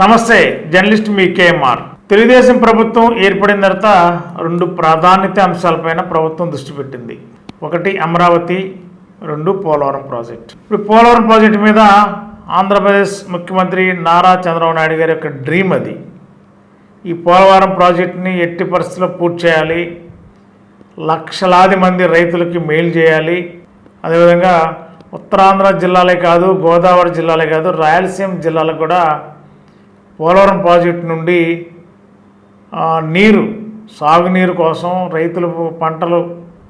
నమస్తే జర్నలిస్ట్ మీ కేఎంఆర్. తెలుగుదేశం ప్రభుత్వం ఏర్పడిన తర్వాత రెండు ప్రాధాన్యత అంశాలపైన ప్రభుత్వం దృష్టి పెట్టింది. ఒకటి అమరావతి రెండు పోలవరం ప్రాజెక్ట్. ఇప్పుడు పోలవరం ప్రాజెక్ట్ మీద ఆంధ్రప్రదేశ్ ముఖ్యమంత్రి నారా చంద్రబాబు నాయుడు గారి యొక్క డ్రీమ్ అది. ఈ పోలవరం ప్రాజెక్టుని ఎట్టి పరిస్థితుల్లో పూర్తి చేయాలి. లక్షలాది మంది రైతులకి మేలు చేయాలి. అదేవిధంగా ఉత్తరాంధ్ర జిల్లాలే కాదు గోదావరి జిల్లాలే కాదు రాయలసీమ జిల్లాలకు కూడా పోలవరం ప్రాజెక్టు నుండి నీరు సాగునీరు కోసం రైతులు పంటలు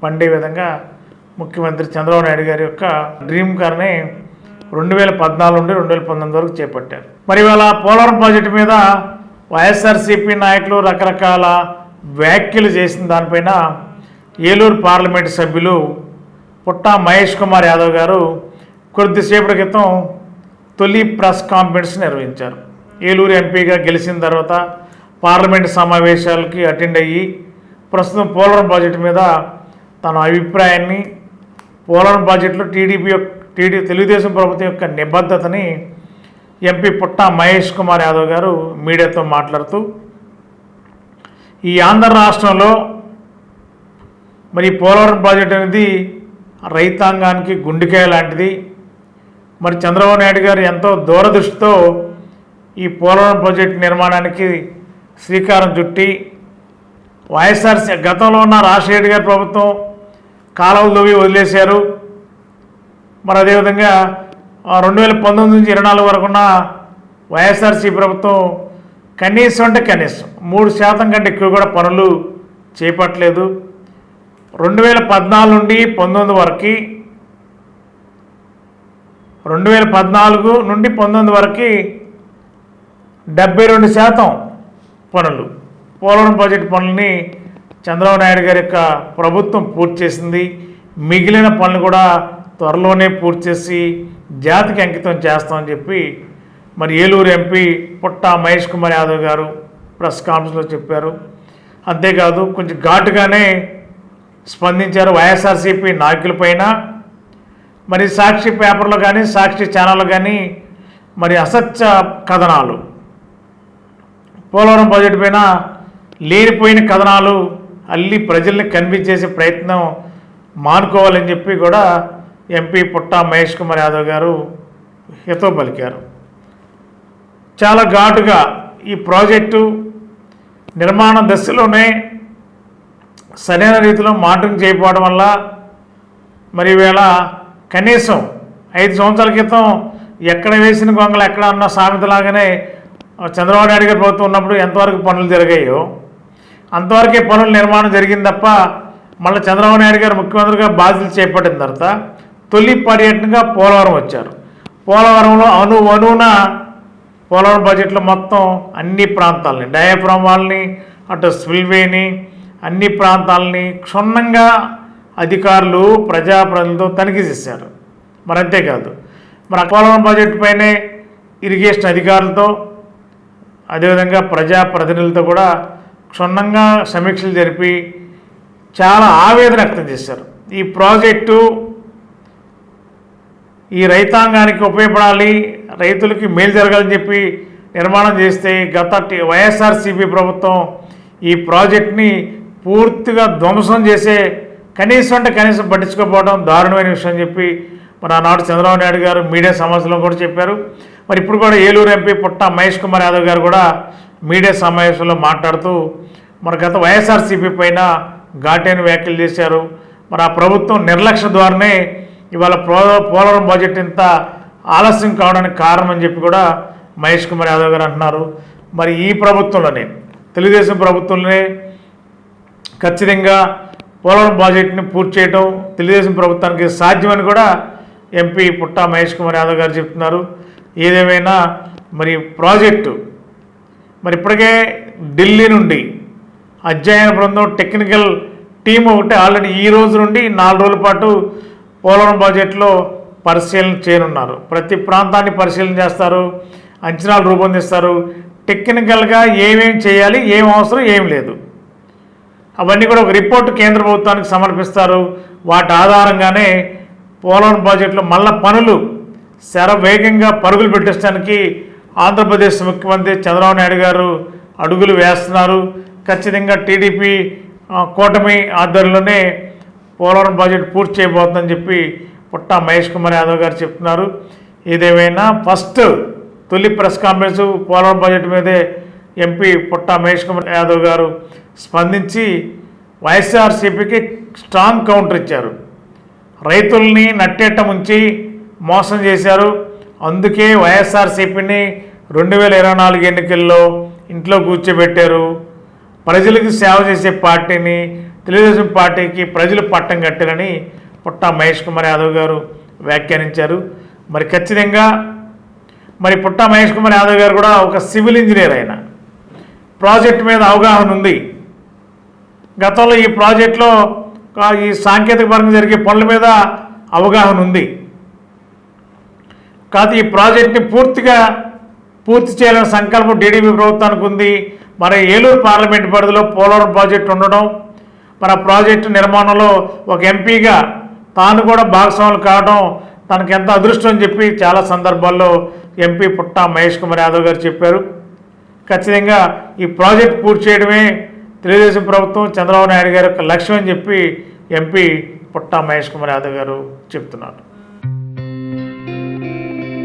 పండే విధంగా ముఖ్యమంత్రి చంద్రబాబు నాయుడు గారి యొక్క డ్రీమ్ కార్ని రెండు వేల పద్నాలుగు నుండి రెండు వేల పంతొమ్మిది వరకు చేపట్టారు. మరి ఇవాళ పోలవరం ప్రాజెక్టు మీద వైఎస్ఆర్సీపీ నాయకులు రకరకాల వ్యాఖ్యలు చేసిన దానిపైన ఏలూరు పార్లమెంటు సభ్యులు పుట్టా మహేష్ కుమార్ యాదవ్ గారు కొద్దిసేపటి క్రితం తొలి ప్రెస్ కాన్ఫరెన్స్ నిర్వహించారు. ఏలూరు ఎంపీగా గెలిచిన తర్వాత పార్లమెంట్ సమావేశాలకి అటెండ్ అయ్యి ప్రస్తుతం పోలవరం ప్రాజెక్టు మీద తన అభిప్రాయాన్ని పోలవరం ప్రాజెక్టులో టీడీపీ యొక్క టీడీ తెలుగుదేశం ప్రభుత్వం యొక్క నిబద్ధతని ఎంపీ పుట్ట మహేష్ కుమార్ యాదవ్ గారు మీడియాతో మాట్లాడుతూ ఈ ఆంధ్ర రాష్ట్రంలో మరి పోలవరం ప్రాజెక్ట్ అనేది రైతాంగానికి గుండెకాయ లాంటిది. మరి చంద్రబాబు నాయుడు గారు ఎంతో దూరదృష్టితో ఈ పోలవరం ప్రాజెక్టు నిర్మాణానికి శ్రీకారం చుట్టి వైఎస్ఆర్సీ గతంలో ఉన్న రాజశేఖర్ గారి ప్రభుత్వం కాలువలు దొవి వదిలేశారు. మరి అదేవిధంగా రెండు వేల పంతొమ్మిది నుంచి ఇరవై నాలుగు వరకున్న వైఎస్ఆర్సీ ప్రభుత్వం కనీసం అంటే కనీసం మూడు శాతం కంటే ఎక్కువ కూడా పనులు చేపట్టలేదు. రెండు వేల పద్నాలుగు నుండి పంతొమ్మిది వరకు రెండు వేల పద్నాలుగు నుండి పంతొమ్మిది వరకు డెబ్బై రెండు శాతం పనులు. పోలవరం ప్రాజెక్టు పనుల్ని చంద్రబాబు నాయుడు గారి యొక్క ప్రభుత్వం పూర్తి చేసింది. మిగిలిన పనులు కూడా త్వరలోనే పూర్తి చేసి జాతికి అంకితం చేస్తామని చెప్పి మరి ఏలూరు ఎంపీ పుట్టా మహేష్ కుమార్ యాదవ్ గారు ప్రెస్ కాన్ఫరెన్స్లో చెప్పారు. అంతేకాదు కొంచెం ఘాటుగానే స్పందించారు వైఎస్ఆర్సీపీ నాయకులపైన మరి సాక్షి పేపర్లో కానీ సాక్షి ఛానల్లో కానీ మరి అసత్య కథనాలు పోలవరం ప్రాజెక్టు పైన లేనిపోయిన కథనాలు అల్లి ప్రజల్ని కన్విన్స్ చేసే ప్రయత్నం మానుకోవాలని చెప్పి కూడా ఎంపీ పుట్టా మహేష్ కుమార్ యాదవ్ గారు హితో పలికారు. చాలా ఘాటుగా ఈ ప్రాజెక్టు నిర్మాణ దశలోనే సరైన రీతిలో మానిటరింగ్ చేయకపోవడం వల్ల మరి ఈవేళ కనీసం ఐదు సంవత్సరాల క్రితం ఎక్కడ వేసిన గొంగలు ఎక్కడ అన్న సామెతలాగానే చంద్రబాబు నాయుడు గారి ప్రభుత్వం ఉన్నప్పుడు ఎంతవరకు పనులు జరిగాయో అంతవరకే పనుల నిర్మాణం జరిగింది తప్ప మళ్ళీ చంద్రబాబు నాయుడు గారు ముఖ్యమంత్రిగా బాధ్యతలు చేపట్టిన తర్వాత తొలి పర్యటనగా పోలవరం వచ్చారు. పోలవరంలో అను అనున పోలవరం బడ్జెట్లో మొత్తం అన్ని ప్రాంతాలని డయాఫ్రామ్ వాళ్ళని అటు స్పిల్వేని అన్ని ప్రాంతాలని క్షుణ్ణంగా అధికారులు ప్రజాప్రతినిధులతో తనిఖీ చేశారు. మరి అంతేకాదు మరి పోలవరం బడ్జెట్ పైనే ఇరిగేషన్ అధికారులతో అదేవిధంగా ప్రజాప్రతినిధులతో కూడా క్షుణ్ణంగా సమీక్షలు జరిపి చాలా ఆవేదన వ్యక్తం చేశారు. ఈ ప్రాజెక్టు ఈ రైతాంగానికి ఉపయోగపడాలి రైతులకి మేలు జరగాలని చెప్పి నిర్మాణం చేస్తే గత వైఎస్ఆర్సీపీ ప్రభుత్వం ఈ ప్రాజెక్ట్ని పూర్తిగా ధ్వంసం చేసే కనీసం అంటే కనీసం పట్టించుకోకపోవడం దారుణమైన విషయం అని చెప్పి మరి ఆనాడు చంద్రబాబు నాయుడు గారు మీడియా సమావేశంలో కూడా చెప్పారు. మరి ఇప్పుడు కూడా ఏలూరు ఎంపీ పుట్ట మహేష్ కుమార్ యాదవ్ గారు కూడా మీడియా సమావేశంలో మాట్లాడుతూ మరి గత వైఎస్ఆర్సీపీ పైన ఘాటైన వ్యాఖ్యలు చేశారు. మరి ఆ ప్రభుత్వం నిర్లక్ష్య ద్వారానే ఇవాళ పో పోలవరం బడ్జెట్ ఇంత ఆలస్యం కావడానికి కారణం అని చెప్పి కూడా మహేష్ కుమార్ యాదవ్ గారు అంటున్నారు. మరి ఈ ప్రభుత్వంలోనే తెలుగుదేశం ప్రభుత్వంలోనే ఖచ్చితంగా పోలవరం ప్రాజెక్టుని పూర్తి చేయడం తెలుగుదేశం ప్రభుత్వానికి సాధ్యమని కూడా ఎంపీ పుట్టా మహేష్ కుమార్ యాదవ్ గారు చెప్తున్నారు. ఏదేమైనా మరి ప్రాజెక్టు. మరి ఇప్పటికే ఢిల్లీ నుండి అధ్యయన బృందం టెక్నికల్ టీం ఒకటి ఆల్రెడీ ఈ రోజు నుండి నాలుగు రోజుల పాటు పోలవరం ప్రాజెక్టులో పరిశీలన చేయనున్నారు. ప్రతి ప్రాంతాన్ని పరిశీలన చేస్తారు అంచనాలు రూపొందిస్తారు. టెక్నికల్గా ఏమేం చేయాలి ఏం అవసరం ఏం లేదు. అవన్నీ కూడా ఒక రిపోర్ట్ కేంద్ర ప్రభుత్వానికి సమర్పిస్తారు. వాటి ఆధారంగానే పోలవరం ప్రాజెక్టులో మళ్ళా పనులు శరవేగంగా పరుగులు పెట్టించడానికి ఆంధ్రప్రదేశ్ ముఖ్యమంత్రి చంద్రబాబు నాయుడు గారు అడుగులు వేస్తున్నారు. ఖచ్చితంగా టీడీపీ కూటమి ఆధ్వర్యంలోనే పోలవరం ప్రాజెక్టు పూర్తి చేయబోతుందని చెప్పి పుట్ట మహేష్ కుమార్ యాదవ్ గారు చెప్తున్నారు. ఏదేమైనా ఫస్ట్ తొలి ప్రెస్ కాన్ఫరెన్స్ పోలవరం ప్రాజెక్టు మీదే ఎంపీ పుట్ట మహేష్ కుమార్ యాదవ్ గారు స్పందించి వైఎస్ఆర్సీపీకి స్ట్రాంగ్ కౌంటర్ ఇచ్చారు. రైతుల్ని నట్టేట ముంచి మోసం చేశారు. అందుకే వైఎస్ఆర్సీపీని రెండు వేల ఇరవై నాలుగు ఎన్నికల్లో ఇంట్లో కూర్చోబెట్టారు. ప్రజలకు సేవ చేసే పార్టీని తెలుగుదేశం పార్టీకి ప్రజలు పట్టం కట్టారని పుట్ట మహేష్ కుమార్ యాదవ్ గారు వ్యాఖ్యానించారు. మరి ఖచ్చితంగా మరి పుట్ట మహేష్ కుమార్ యాదవ్ గారు కూడా ఒక సివిల్ ఇంజనీర్ ఆయన. ప్రాజెక్ట్ మీద అవగాహన ఉంది. గతంలో ఈ ప్రాజెక్టులో ఈ సాంకేతిక పరంగా జరిగే పనుల మీద అవగాహన ఉంది. కాదు ఈ ప్రాజెక్ట్ని పూర్తిగా పూర్తి చేయాలని సంకల్పం టీడీపీ ప్రభుత్వానికి ఉంది. మరి ఏలూరు పార్లమెంట్ పరిధిలో పోలవరం ప్రాజెక్టు ఉండడం మరి ఆ ప్రాజెక్టు నిర్మాణంలో ఒక ఎంపీగా తాను కూడా భాగస్వాములు కావడం తనకు ఎంత అదృష్టం అని చెప్పి చాలా సందర్భాల్లో ఎంపీ పుట్ట మహేష్ కుమార్ యాదవ్ గారు చెప్పారు. ఖచ్చితంగా ఈ ప్రాజెక్ట్ పూర్తి చేయడమే తెలుగుదేశం ప్రభుత్వం చంద్రబాబు నాయుడు గారి యొక్క లక్ష్యం అని చెప్పి ఎంపీ పుట్ట మహేష్ కుమార్ యాదవ్ గారు చెప్తున్నారు.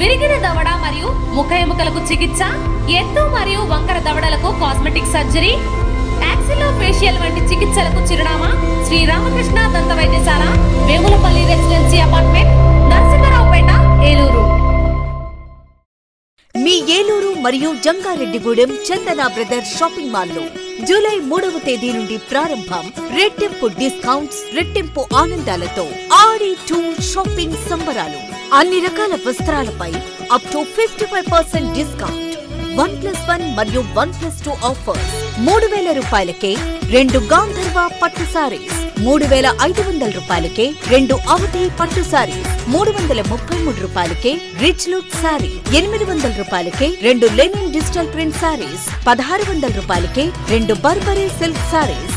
విరిగిన దవడ మరియు ముఖ ఎముకలకు చికిత్స ఎత్తు మరియు వంకర దవడలకు కాస్మెటిక్ సర్జరీ యాక్సిలో ఫేషియల్ వంటి చికిత్సలకు చిరునామా శ్రీ రామకృష్ణ దంత వైద్యశాల వేములపల్లి రెసిడెన్సీ అపార్ట్మెంట్ నరసింహరావుపేట ఏలూరు. మీ ఏలూరు మరియు జంగారెడ్డిగూడెం చందన బ్రదర్స్ షాపింగ్ మాల్లో జూలై మూడవ తేదీ నుండి ప్రారంభం రెట్టింపు డిస్కౌంట్స్ రెట్టింపు ఆనందాలతో ఆడి టూ షాపింగ్ సంబరాలు. అన్ని రకాల వస్త్రాలపై up to fifty five percent discount one plus one మరియు వన్ ప్లస్ టూ ఆఫర్ మూడు వేల రూపాయలకే రెండు గాంధర్వ పట్టు సారీస్ మూడు వేల ఐదు వందల రూపాయలకే రెండు అవధి పట్టు సారీస్ మూడు వందల ముప్పై మూడు రూపాయలకే రిచ్ లుక్ సారీ ఎనిమిది వందల రూపాయలకే రెండు లెనిన్ డిజిటల్ ప్రింట్ సారీస్ పదహారు వందల రూపాయలకే రెండు బర్బరీ సిల్క్ సారీస్